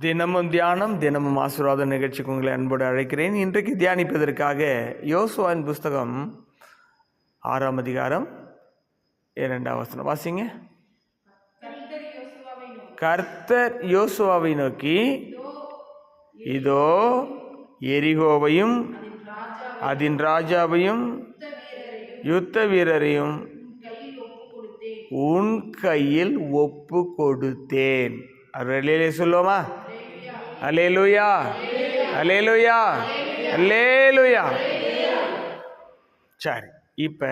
தினமும் தியானம் தினமும் ஆசீர்வாத நிகழ்ச்சிக்கு உங்களை அன்போடு அழைக்கிறேன். இன்றைக்கு தியானிப்பதற்காக யோசுவான் புஸ்தகம் ஆறாம் அதிகாரம் இரண்டாம் வசனம். வாசிங்க. கர்த்தர் யோசுவாவை நோக்கி இதோ எரிகோவையும் அதன் ராஜாவையும் யுத்த வீரரையும் உன் கையில் ஒப்பு கொடுத்தேன். அருளிலே சொல்லுவோமா? அலேலுயா அலேலுயா அலேலுயா சரி இப்போ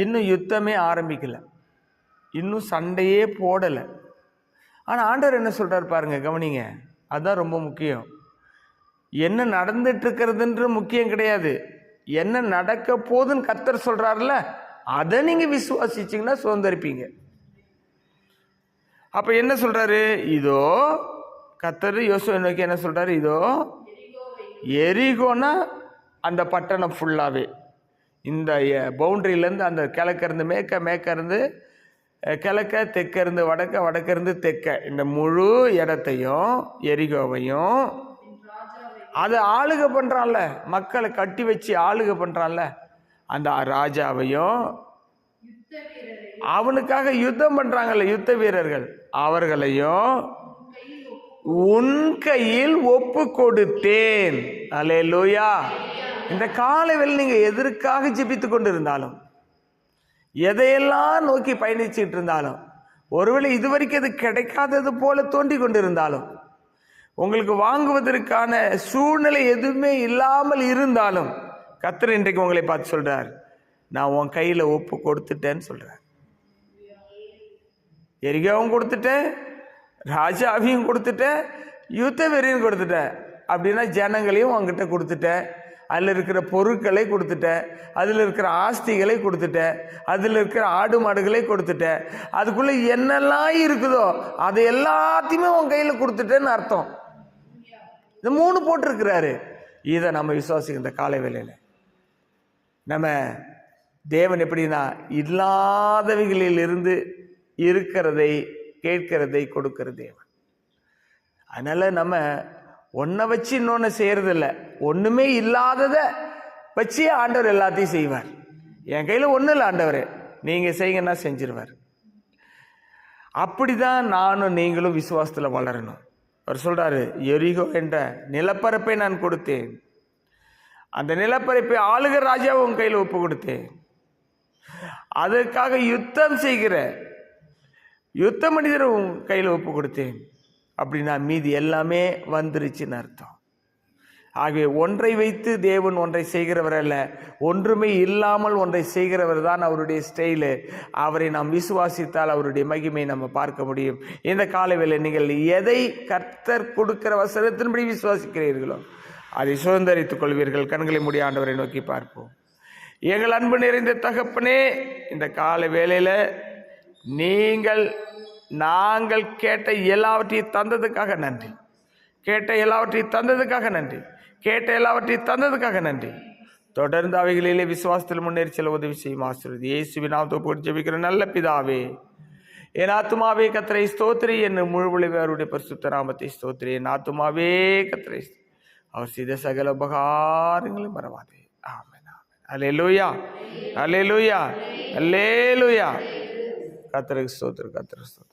இன்னும் யுத்தமே ஆரம்பிக்கல. இன்னும் சண்டையே போடலை. ஆனால் ஆண்டவர் என்ன சொல்கிறார் பாருங்க கவனிங்க. அதுதான் ரொம்ப முக்கியம். என்ன நடந்துட்டு இருக்கிறதுன்ற முக்கியம் கிடையாது. என்ன நடக்க போகுதுன்னு கத்தர் சொல்கிறாருல அதை நீங்கள் விசுவாசிச்சிங்கன்னா சுதந்திரிப்பீங்க. அப்போ என்ன சொல்கிறாரு இதோ கத்தர் யோசுவை நோக்கி என்ன சொல்கிறார் இதோ எரிகோனா அந்த பட்டணம் ஃபுல்லாகவே இந்த பவுண்ட்ரியிலேருந்து அந்த கிழக்கிருந்து மேற்க மேற்கருந்து கிழக்க தெற்கருந்து வடக்க வடக்கருந்து தெற்க. இந்த முழு இடத்தையும் எரிகோவையும் அதை ஆளுக பண்ணுறான்ல மக்களை கட்டி வச்சு ஆளுக பண்ணுறான்ல அந்த ராஜாவையும் அவனுக்காக யுத்தம் பண்ணுறாங்கல்ல யுத்த வீரர்கள். அவர்களையும் உன் கையில் ஒப்பு கொடுத்தேன் அல்லேலூயா. இந்த காலவில் நீங்கள் எதற்காக ஜிபித்து கொண்டு இருந்தாலும் எதையெல்லாம் நோக்கி பயணிச்சுட்டு இருந்தாலும் ஒருவேளை இதுவரைக்கும் அது கிடைக்காதது போல தோண்டி கொண்டிருந்தாலும் உங்களுக்கு வாங்குவதற்கான சூழ்நிலை எதுவுமே இல்லாமல் இருந்தாலும் கத்தர் இன்றைக்கு உங்களை பார்த்து சொல்கிறார் நான் உன் கையில் ஒப்பு கொடுத்துட்டேன்னு சொல்கிறேன் எரிகாவும் கொடுத்துட்டேன் ராஜாவையும் கொடுத்துட்டேன் யுத்த வெறியும் கொடுத்துட்டேன் அப்படின்னா ஜனங்களையும் உங்ககிட்ட கொடுத்துட்டேன் அதில் இருக்கிற பொருட்களை கொடுத்துட்டேன் அதில் இருக்கிற ஆஸ்திகளை கொடுத்துட்டேன் அதில் இருக்கிற ஆடு மாடுகளை கொடுத்துட்டேன் அதுக்குள்ளே என்னெல்லாம் இருக்குதோ அதை எல்லாத்தையுமே உன் கையில் கொடுத்துட்டேன்னு அர்த்தம். இந்த மூணு போட்டிருக்கிறாரு. இதை நம்ம விசுவாசிக்க இந்த காலை வேலையில் நம்ம தேவன் எப்படின்னா இல்லாதவைகளிலிருந்து இருக்கிறதை கேட்கிறதை கொடுக்கிற தேவன். அதனால் நம்ம ஒன்றை வச்சு இன்னொன்று செய்கிறதில்ல ஒன்றுமே இல்லாததை வச்சு ஆண்டவர் எல்லாத்தையும் செய்வார். என் கையில் ஒன்றும் இல்லை ஆண்டவர். நீங்கள் செய்யுங்கன்னா செஞ்சிருவார். அப்படிதான் நானும் நீங்களும் விசுவாசத்தில் வளரணும். அவர் சொல்கிறாரு எரிகோ என்ற நிலப்பரப்பை நான் கொடுத்தேன். அந்த நிலப்பரப்பை ஆளுகர் ராஜாவை உன் கையில் ஒப்பு கொடுத்தேன். அதற்காக யுத்தம் செய்கிற யுத்த மனிதரை உன் கையில் ஒப்பு கொடுத்தேன். அப்படின்னா மீதி எல்லாமே வந்துருச்சுன்னு அர்த்தம். ஆகவே ஒன்றை வைத்து தேவன் ஒன்றை செய்கிறவர் அல்ல. ஒன்றுமே இல்லாமல் ஒன்றை செய்கிறவர் தான் அவருடைய ஸ்டைலு. அவரை நாம் விசுவாசித்தால் அவருடைய மகிமையை நம்ம பார்க்க முடியும். இந்த காலவேளை நீங்கள் எதை கர்த்தர் கொடுக்கிற வசனத்தின்படி விசுவாசிக்கிறீர்களோ அதை சுதந்திரித்துக் கொள்வீர்கள். கண்களை முடியாண்டவரை ஆண்டவரை நோக்கி பார்ப்போம். எங்கள் அன்பு நிறைந்த தகப்பனே இந்த கால வேளையில் நீங்கள் நாங்கள் கேட்ட எல்லாவற்றையும் தந்ததுக்காக நன்றி. கேட்ட எல்லாவற்றையும் தந்ததுக்காக நன்றி. கேட்ட எல்லாவற்றையும் தந்ததுக்காக நன்றி. தொடர்ந்து அவைகளிலே விசுவாசத்தில் முன்னேறி செல்ல உதவி செய்யும் ஆசிரியர் இயேசுவின் நாம் போட்டு ஜெபிக்கிற நல்ல பிதாவே என் ஆத்துமாவே கத்திரை ஸ்தோத்திரி. என் முழுவழிவு அவருடைய பரிசுத்த நாமத்தை ஸ்தோத்திரி. என் ஆத்துமாவே கத்திரை அவர் செய்த சகல உபகாரங்களும் மறவாதே. லூயா அலே லூயா அலே லூயா கத்திரக்கு ஸ்தோத்திரம் கத்திர ஸ்தோத்திரம்